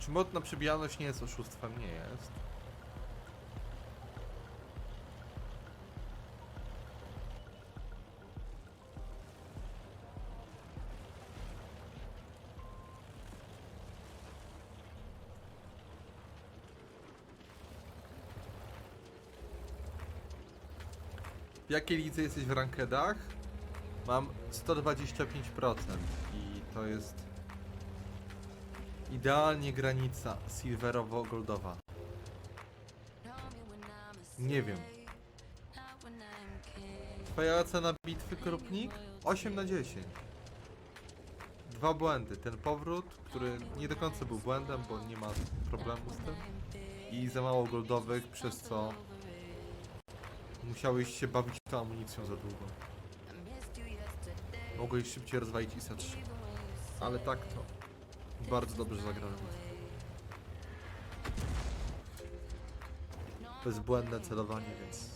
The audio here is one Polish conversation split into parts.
Czy mod na przebijalność nie jest oszustwem? Nie jest. W jakiej lidze jesteś w rankedach? Mam 125% i to jest idealnie granica silverowo-goldowa. Nie wiem. Twoja ocena bitwy, Krupnik? 8 na 10. Dwa błędy. Ten powrót, który nie do końca był błędem, bo nie ma problemu z tym. I za mało goldowych, przez co musiałeś się bawić tą amunicją za długo. Mogłeś szybciej rozwalić ISA 3. Ale tak to bardzo dobrze zagrałem. Bezbłędne celowanie, więc.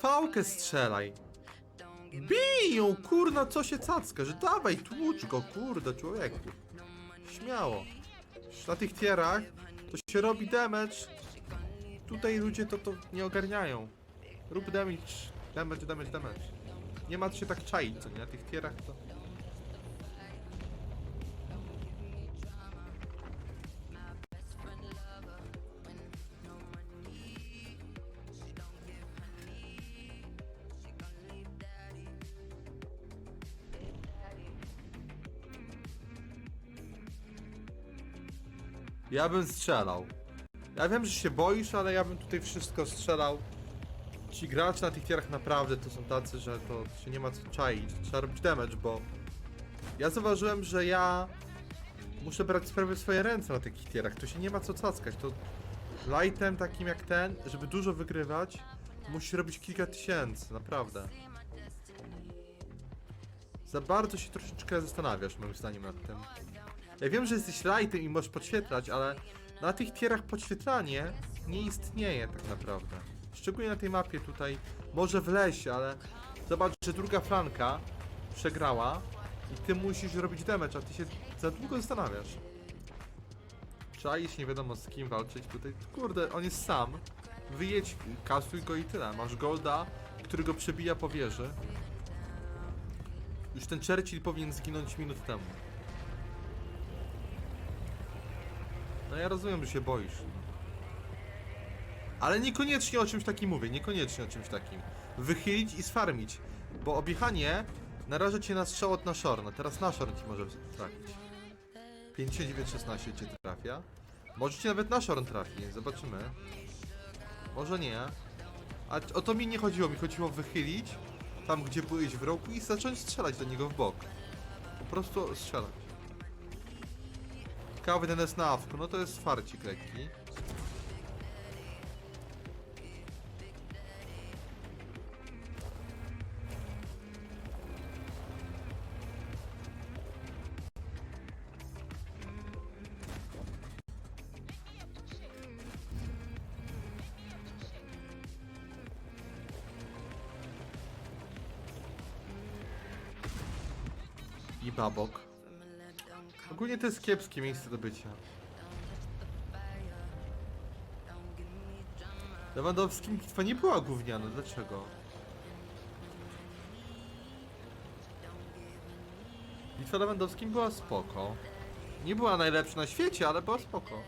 Fałkę strzelaj! Bij ją, kurna, co się cackasz? Dawaj, tłucz go, kurde, człowieku. Śmiało. Na tych tierach to się robi damage. Tutaj ludzie to, to nie ogarniają. Rób damage, damage, damage, damage. Nie ma się tak czaić, co nie? Na tych tierach to... Ja bym strzelał. Ja wiem, że się boisz, ale ja bym tutaj wszystko strzelał. Ci gracze na tych tierach naprawdę to są tacy, że to się nie ma co czaić. Trzeba robić damage, bo ja zauważyłem, że ja muszę brać sprawy w swoje ręce na takich tierach. To się nie ma co cackać. To lightem takim jak ten, żeby dużo wygrywać, musisz robić kilka tysięcy, naprawdę. Za bardzo się troszeczkę zastanawiasz, moim zdaniem, nad tym. Ja wiem, że jesteś lightem i możesz podświetlać, ale na tych tierach podświetlanie nie istnieje tak naprawdę. Szczególnie na tej mapie tutaj, może w lesie, ale zobacz, że druga flanka przegrała i ty musisz robić damage, a ty się za długo zastanawiasz. Czaisz, nie wiadomo z kim walczyć tutaj. Kurde, on jest sam. Wyjedź, kasuj go i tyle. Masz golda, który go przebija po wieży. Już ten Churchill powinien zginąć minut temu. No ja rozumiem, że się boisz. Ale niekoniecznie o czymś takim mówię, niekoniecznie o czymś takim. Wychylić i sfarmić, bo objechanie naraża cię na strzał od Nashorna. Teraz Nashorn ci może trafić. 59-16 cię trafia. Może cię nawet Nashorn trafi, zobaczymy. Może nie. A o to mi nie chodziło, mi chodziło wychylić tam, gdzie byłeś w rogu i zacząć strzelać do niego w bok. Po prostu strzelać. Ciekawy ten jest na awku, no to jest farcik lekki. I babok. Ogólnie to jest kiepskie miejsce do bycia. Lewandowskim bitwa nie była gówniana, dlaczego? Bitwa Lewandowskim była spoko. Nie była najlepsza na świecie, ale była spoko.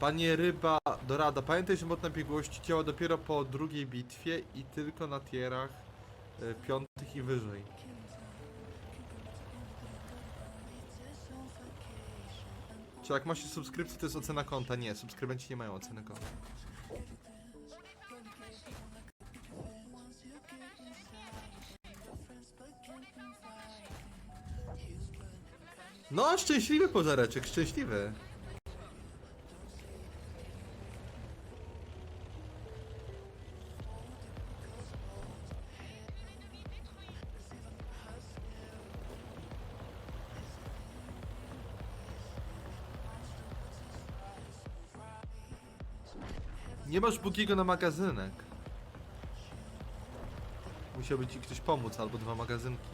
Panie Ryba Dorada, pamiętaj, że mod na biegłości działa dopiero po drugiej bitwie i tylko na tierach piątych i wyżej. Czy jak masz subskrypcję, to jest ocena konta? Nie, subskrybenci nie mają oceny konta. No, szczęśliwy pożareczek, szczęśliwy. Nie masz Bugiego na magazynek. Musiałby ci ktoś pomóc, albo dwa magazynki.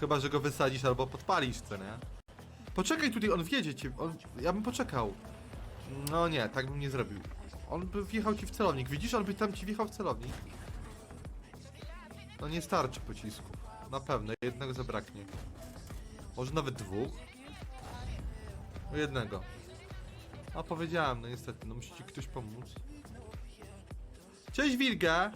Chyba, że go wysadzisz albo podpalisz, co nie? Poczekaj tutaj, on wjedzie cię. On... Ja bym poczekał. No nie, tak bym nie zrobił. On by wjechał ci w celownik. Widzisz, on by tam ci wjechał w celownik. No nie starczy pocisków. Na pewno, jednego zabraknie. Może nawet dwóch? No jednego. A powiedziałem, no niestety, no musi ci ktoś pomóc. Cześć Wilga!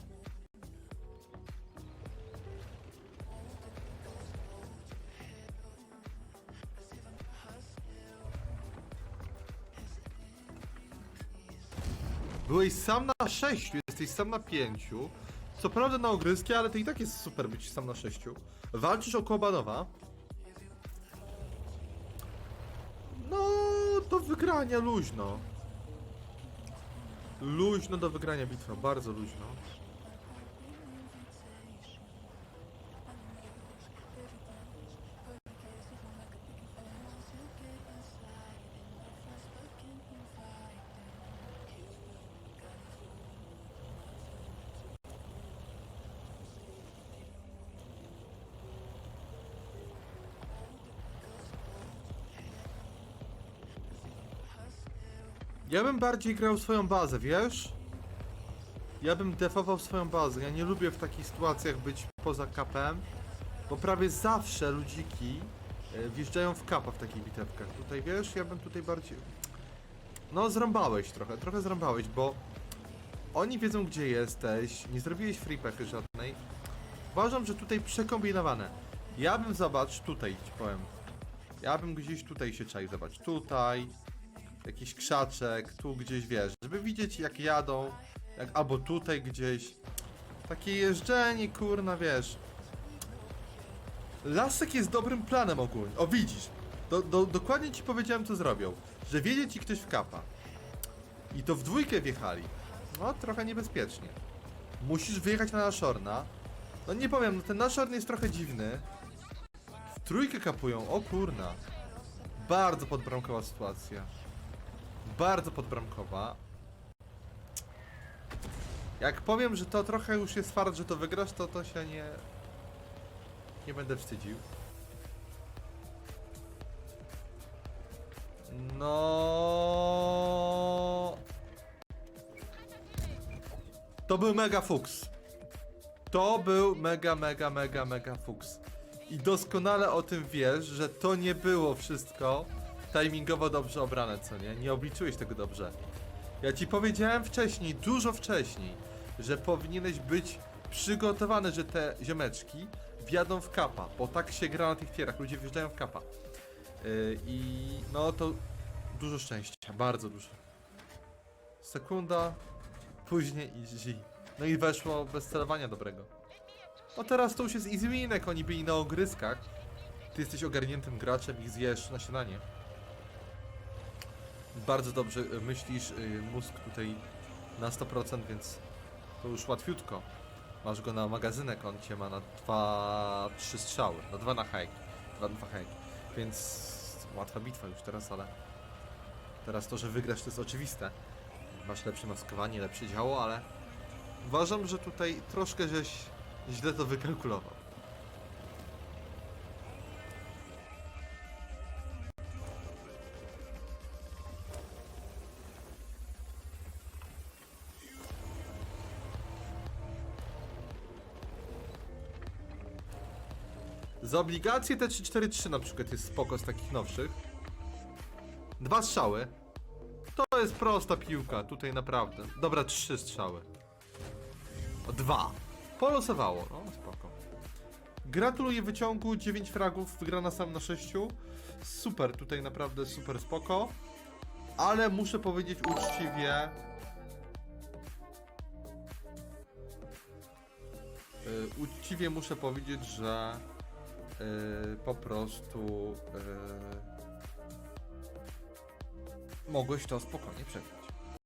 Byłeś sam na sześciu, jesteś sam na pięciu. Co prawda na ogryzki, ale to i tak jest super być sam na sześciu. Walczysz o Kłobanowa. No, do wygrania luźno. Luźno do wygrania bitwa, bardzo luźno. Ja bym bardziej grał swoją bazę, wiesz? Ja bym defował swoją bazę. Ja nie lubię w takich sytuacjach być poza kapem, bo prawie zawsze ludziki e, wjeżdżają w kapa w takich bitewkach. Tutaj wiesz, ja bym tutaj bardziej. No, zrąbałeś trochę, trochę zrąbałeś, bo oni wiedzą gdzie jesteś, nie zrobiłeś free pechy żadnej. Uważam, że tutaj przekombinowane. Ja bym zobacz, tutaj ci powiem. Ja bym gdzieś tutaj się czaił, zobacz, tutaj, jakiś krzaczek, tu gdzieś wiesz, żeby widzieć jak jadą, jak, albo tutaj gdzieś. Takie jeżdżenie, kurna, wiesz. Lasek jest dobrym planem ogólnie. O, widzisz. Do, do, dokładnie ci powiedziałem, co zrobią. Że wiedzie ci ktoś w kapa. I to w dwójkę wjechali. No, trochę niebezpiecznie. Musisz wyjechać na Nashorna. No nie powiem, no ten Nashorn jest trochę dziwny. W trójkę kapują, o kurna. Bardzo podbramkowa sytuacja. Bardzo podbramkowa. Jak powiem, że to trochę już jest fart, że to wygrasz, to to się nie... Nie będę wstydził. No. To był mega fuks. To był mega, mega, mega, mega fuks. I doskonale o tym wiesz, że to nie było wszystko timingowo dobrze obrane, co nie? Nie obliczyłeś tego dobrze. Ja ci powiedziałem wcześniej, dużo wcześniej, że powinieneś być przygotowany, że te ziomeczki wjadą w kapa, bo tak się gra na tych tierach, ludzie wjeżdżają w kapa. Yy, I no to dużo szczęścia, bardzo dużo. Sekunda, później easy. No i weszło bez celowania dobrego. No teraz to już jest easy winek, oni byli na ogryskach. Ty jesteś ogarniętym graczem i zjesz na śniadanie. Bardzo dobrze y, myślisz, y, mózg tutaj na 100%, więc to już łatwiutko. Masz go na magazynek, on cię ma na 2-3 strzały, na 2 na hajk, 2 na hajk. Więc łatwa bitwa już teraz, ale teraz to, że wygrasz to jest oczywiste. Masz lepsze maskowanie, lepsze działo, ale uważam, że tutaj troszkę żeś źle to wykalkulował. Za obligacje te 343 na przykład jest spoko z takich nowszych. Dwa strzały. To jest prosta piłka, tutaj naprawdę. Dobra, trzy strzały. O, dwa. Polosowało, no spoko. Gratuluję wyciągu, 9 fragów, wygrana sam na 6. Super, tutaj naprawdę super spoko. Ale muszę powiedzieć uczciwie. Yy, uczciwie muszę powiedzieć, że po prostu yy, mogłeś to spokojnie przegrać.